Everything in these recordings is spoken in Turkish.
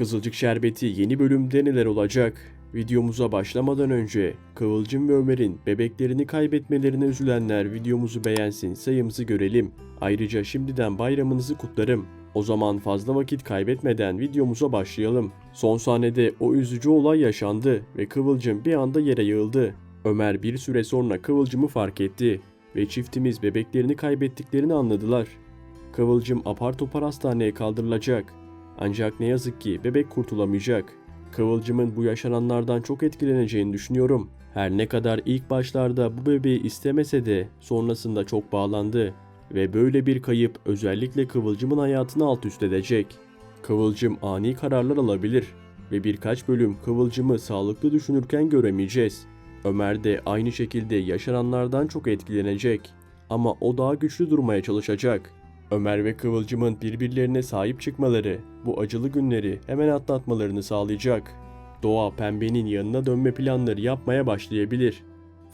Kızılcık Şerbeti yeni bölümde neler olacak? Videomuza başlamadan önce Kıvılcım ve Ömer'in bebeklerini kaybetmelerine üzülenler videomuzu beğensin sayımızı görelim. Ayrıca şimdiden bayramınızı kutlarım. O zaman fazla vakit kaybetmeden videomuza başlayalım. Son sahnede o üzücü olay yaşandı ve Kıvılcım bir anda yere yığıldı. Ömer bir süre sonra Kıvılcım'ı fark etti ve çiftimiz bebeklerini kaybettiklerini anladılar. Kıvılcım apar topar hastaneye kaldırılacak. Ancak ne yazık ki bebek kurtulamayacak. Kıvılcım'ın bu yaşananlardan çok etkileneceğini düşünüyorum. Her ne kadar ilk başlarda bu bebeği istemese de sonrasında çok bağlandı. Ve böyle bir kayıp özellikle Kıvılcım'ın hayatını alt üst edecek. Kıvılcım ani kararlar alabilir ve birkaç bölüm Kıvılcım'ı sağlıklı düşünürken göremeyeceğiz. Ömer de aynı şekilde yaşananlardan çok etkilenecek. Ama o daha güçlü durmaya çalışacak. Ömer ve Kıvılcım'ın birbirlerine sahip çıkmaları bu acılı günleri hemen atlatmalarını sağlayacak. Doğa pembenin yanına dönme planları yapmaya başlayabilir.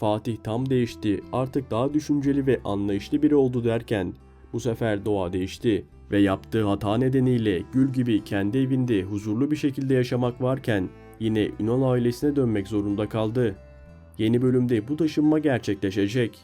Fatih tam değişti, artık daha düşünceli ve anlayışlı biri oldu derken bu sefer doğa değişti ve yaptığı hata nedeniyle Gül gibi kendi evinde huzurlu bir şekilde yaşamak varken yine Ünal ailesine dönmek zorunda kaldı. Yeni bölümde bu taşınma gerçekleşecek.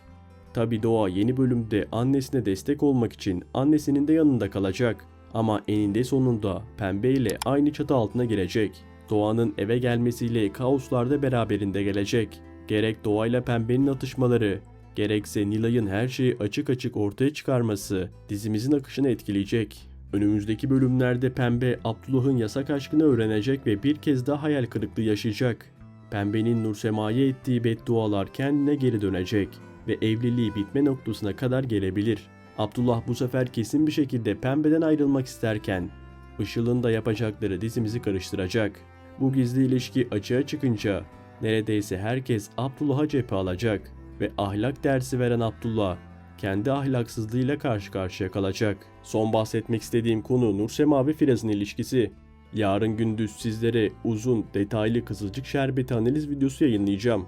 Tabi Doğa yeni bölümde annesine destek olmak için annesinin de yanında kalacak. Ama eninde sonunda Pembe ile aynı çatı altına girecek. Doğanın eve gelmesiyle kaoslar da beraberinde gelecek. Gerek Doğa ile Pembe'nin atışmaları, gerekse Nilay'ın her şeyi açık açık ortaya çıkarması dizimizin akışını etkileyecek. Önümüzdeki bölümlerde Pembe Abdullah'ın yasak aşkını öğrenecek ve bir kez daha hayal kırıklığı yaşayacak. Pembe'nin Nursema'ya ettiği beddualar kendine geri dönecek ve evliliği bitme noktasına kadar gelebilir. Abdullah bu sefer kesin bir şekilde Pembe'den ayrılmak isterken Işıl'ın da yapacakları dizimizi karıştıracak. Bu gizli ilişki açığa çıkınca neredeyse herkes Abdullah'a cephe alacak ve ahlak dersi veren Abdullah kendi ahlaksızlığıyla karşı karşıya kalacak. Son bahsetmek istediğim konu Nursema ve Firaz'ın ilişkisi. Yarın gündüz sizlere uzun, detaylı Kızılcık Şerbeti analiz videosu yayınlayacağım.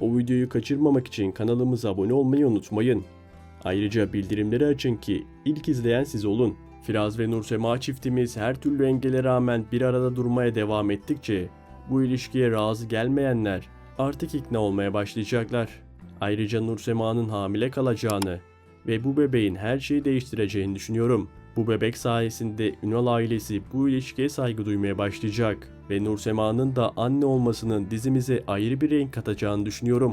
O videoyu kaçırmamak için kanalımıza abone olmayı unutmayın. Ayrıca bildirimleri açın ki ilk izleyen siz olun. Firaz ve Nursema çiftimiz her türlü engele rağmen bir arada durmaya devam ettikçe bu ilişkiye razı gelmeyenler artık ikna olmaya başlayacaklar. Ayrıca Nursema'nın hamile kalacağını ve bu bebeğin her şeyi değiştireceğini düşünüyorum. Bu bebek sayesinde Ünal ailesi bu ilişkiye saygı duymaya başlayacak ve Nursema'nın da anne olmasının dizimize ayrı bir renk katacağını düşünüyorum.